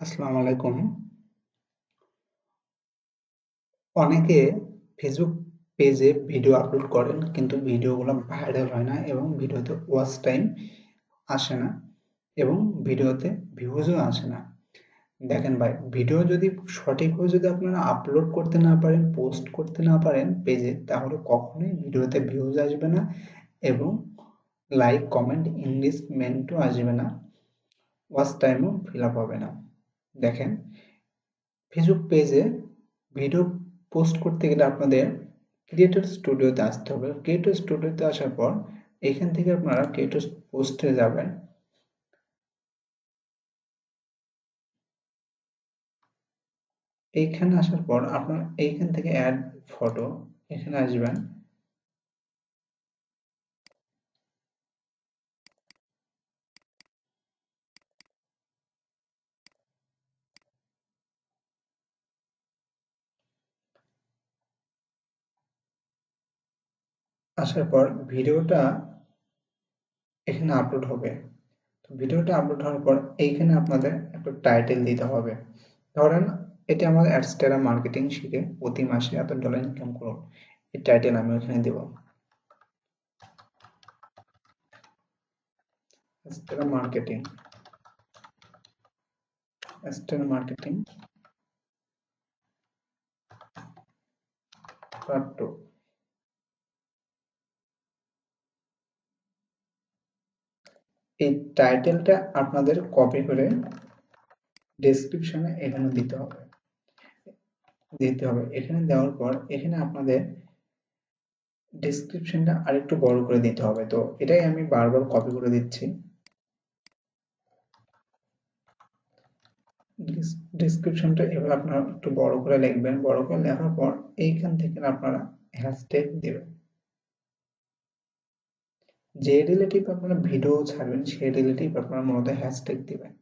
আসসালামু আলাইকুম। অনেকে ফেসবুক পেজে ভিডিও আপলোড করেন, কিন্তু ভিডিওগুলো ভাইরাল হয় না এবং ভিডিওতে ওয়াচ টাইম আসে না এবং ভিডিওতে ভিউজও আসে না। দেখেন ভাই ভিডিও যদি সঠিকভাবে যদি আপনারা আপলোড করতে না পারেন পোস্ট করতে না পারেন পেজে তাহলে কখনোই ভিডিওতে ভিউজ আসবে না এবং লাইক কমেন্ট ইংলিশমেন্টও আসবে না ওয়াচ টাইমও ফিল আপ হবে না। দেখেন ফেসবুক পেজে ভিডিও পোস্ট করতে গেলে আপনাদের ক্রিয়েটর স্টুডিওতে আসতে হবে। ক্রিয়েটর স্টুডিওতে আসার পর এখান থেকে আপনারা ক্রিয়েটর পোস্টে যাবেন। এইখানে আসার পর আপনার এইখান থেকে অ্যাড ফটো এখানে আসবেন। আসার পর ভিডিওটা এখানে আপলোড হবে। তো ভিডিওটা আপলোড হওয়ার পর এইখানে আপনাদের একটা টাইটেল দিতে হবে। ধরেন এটা আমাদের অ্যাডস্টেরা মার্কেটিং শিখে প্রতি মাসে এত ডলার ইনকাম করুন। এই টাইটেল আমি ওখানে দেব। Adsterra marketing Adsterra marketing part two এই টাইটেলটা আপনাদের কপি করে ডেসক্রিপশনে এখানে দিতে হবে। দিতে হবে। এখানে দেওয়ার পর এখানে আপনাদের ডেসক্রিপশনটা আরেকটু বড় করে দিতে হবে। তো এটাই আমি বারবার কপি করে দিচ্ছি। ডেসক্রিপশনটা এবার আপনারা একটু বড় করে লিখবেন। বড় করে লেখার পর এইখান থেকে আপনারা হ্যাশট্যাগ দেবেন। যে রিলেটিভ আপনারা ভিডিও ছাড়বেন সেই রিলেটিভ আপনারা মূলত হ্যাশট্যাগ দিবেন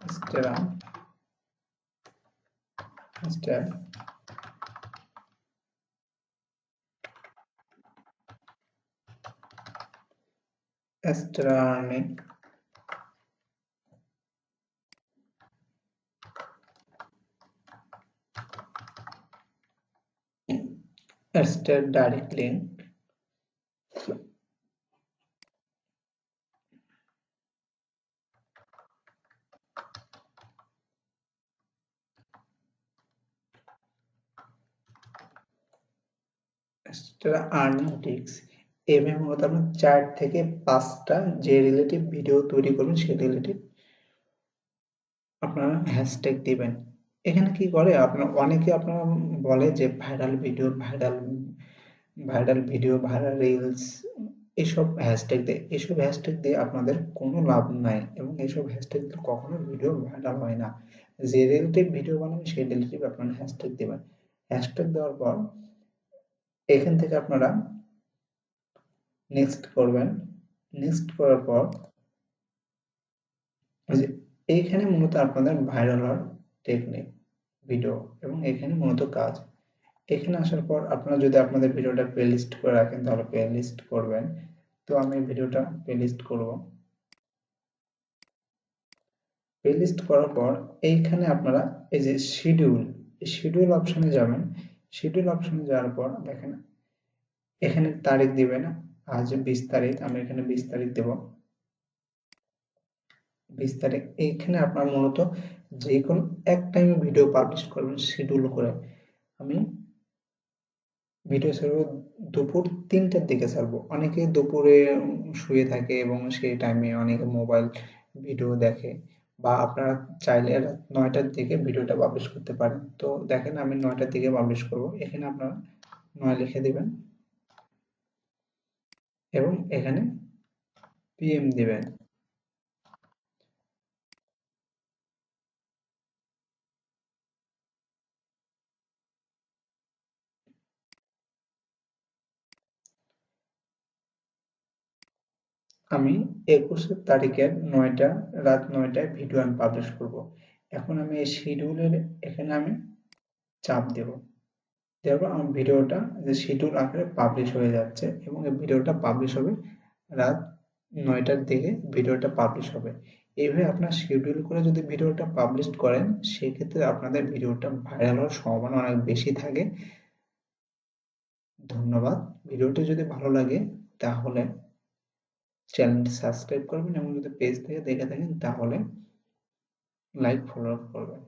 Instagram step astronomic. Instead directly link earning tricks এভাবে মূলত আপনার চার থেকে পাঁচটা যে রিলেটিভ ভিডিও তৈরি করবেন সেই রিলেটিভ আপনারা হ্যাশট্যাগ দিবেন। এখানে কি করে? আপনার অনেকে আপনারা বলে যে viral video viral viral video viral reels এসব হ্যাশট্যাগ দেয়, এসব হ্যাশট্যাগ দিয়ে আপনাদের কোনো লাভ নাই এবং এসব হ্যাশট্যাগ দিয়ে কখনো ভিডিও ভাইরাল হয় না। যে রিলেটিভ ভিডিও বানাবেন সেই রিলেটিভ আপনারা হ্যাশট্যাগ দেবেন হ্যাশট্যাগ দেওয়ার পর এখান থেকে আপনারা নেক্সট করবেন। নেক্সট করার পর এইখানে মূলত আপনাদের ভাইরাল হওয়ার টেকনিক ভিডিও এবং এখানে মূলত কাজ। এখানে আসার পর আপনারা যদি আপনাদের ভিডিওটা প্লে লিস্ট করে রাখেন, তাহলে প্লে লিস্ট করবেন। তো আমি ভিডিওটা প্লেলিস্ট করব। প্লে লিস্ট করার পর এইখানে আপনারা এই যে শিডিউল শিডিউল অপশনে যাবেন। শিডিউল অপশনে যাওয়ার পর দেখেন, এখানে তারিখ দিবেন আজ বিশ তারিখ আমি এখানে বিশ তারিখ দেব। বিশ তারিখ এইখানে আপনার মূলত যে কোনো এক টাইমে ভিডিও পাবলিশ করবেন শিডিউল করে। আমি ভিডিও ছাড়বো দুপুর তিনটার দিকে ছাড়বো। অনেকে দুপুরে শুয়ে থাকে এবং সেই টাইমে অনেকে মোবাইল ভিডিও দেখে। বা আপনারা চাইলে নয়টার দিকে ভিডিওটা পাবলিশ করতে পারেন। তো দেখেন আমি নয়টার দিকে পাবলিশ করব। এখানে আপনারা নয় লিখে দিবেন এবং এখানে পিএম দিবেন। আমি একুশে তারিখের নয়টা, রাত নয়টায় ভিডিও আমি পাবলিশ করব। এখন আমি এই শিডিউলের এখানে আমি চাপ দেব। দেওয়ার পর আমার ভিডিওটা যে শিডিউল আকারে পাবলিশ হয়ে যাচ্ছে এবং এই ভিডিওটা পাবলিশ হবে রাত নয়টার দিকে ভিডিওটা পাবলিশ হবে। এইভাবে আপনার শিডিউল করে যদি ভিডিওটা পাবলিশ করেন, সেক্ষেত্রে আপনাদের ভিডিওটা ভাইরাল হওয়ার সম্ভাবনা অনেক বেশি থাকে। ধন্যবাদ। ভিডিওটি যদি ভালো লাগে, তাহলে চ্যানেলটি সাবস্ক্রাইব করবেন এবং যদি পেজ থেকে দেখে থাকেন তাহলে লাইক ফলো করবেন।